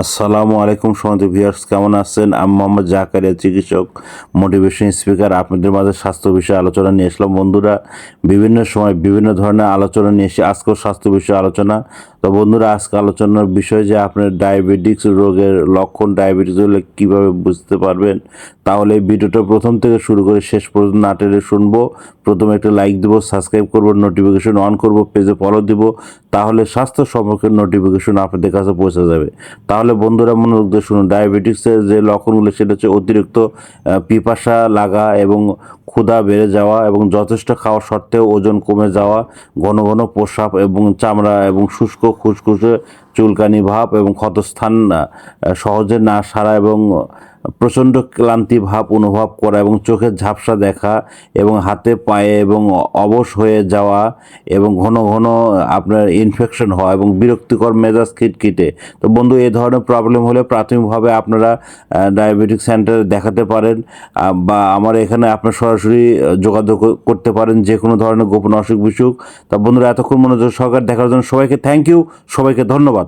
আসসালামু আলাইকুম সমাজ ভিউয়ার্স, কেমন আছেন? আমি মোহাম্মদ জাকারিয়া, চিকিৎসক মোটিভেশন স্পিকার আপনাদের মাঝে স্বাস্থ্য বিষয়ে আলোচনা নিয়ে এসলাম বন্ধুরা, বিভিন্ন সময় বিভিন্ন ধরনের আলোচনা নিয়ে এসে আজকেও স্বাস্থ্য বিষয়ে আলোচনা। তো বন্ধুরা, আজকে আলোচনার বিষয় যে আপনার ডায়াবেটিক্স রোগের লক্ষণ ডায়াবেটিস হলে কীভাবে বুঝতে পারবেন, তাহলে এই ভিডিওটা প্রথম থেকে শুরু করে শেষ পর্যন্ত না টেনে শুনব। প্রথমে একটা লাইক দেবো সাবস্ক্রাইব করব নোটিফিকেশন অন করব পেজে ফলো দিব, তাহলে স্বাস্থ্য সম্পর্কে নোটিফিকেশন আপনাদের কাছে পৌঁছে যাবে। তাহলে বন্ধুরা মনোযোগ দিয়ে শুনুন ডায়াবেটিক্সের যে লক্ষণগুলো, সেটা হচ্ছে অতিরিক্ত পিপাসা লাগা এবং ক্ষুধা বেড়ে যাওয়া এবং যথেষ্ট খাওয়া সত্ত্বেও ওজন কমে যাওয়া, ঘন ঘন প্রস্রাব এবং চামড়া এবং শুষ্ক খুসখুসে চুলকানি ভাব এবং ক্ষতস্থান সহজে না সারা এবং প্রচণ্ড ক্লান্তি ভাব অনুভব করা এবং চোখের ঝাপসা দেখা এবং হাতে পায়ে এবং অবশ হয়ে যাওয়া এবং ঘন ঘন আপনার ইনফেকশন হওয়া এবং বিরক্তিকর মেজাজ খিটখিটে। তো বন্ধু এই ধরনের প্রবলেম হলে প্রাথমিকভাবে আপনারা ডায়াবেটিক সেন্টারে দেখাতে পারেন বা আমার এখানে আপনার সরাসরি যোগাযোগ করতে পারেন যে কোনো ধরনের গোপন অসুখ বিসুখ। তা বন্ধুরা, এতক্ষণ মনোযোগ সহকারে দেখার জন্য সবাইকে থ্যাংক ইউ সবাইকে ধন্যবাদ।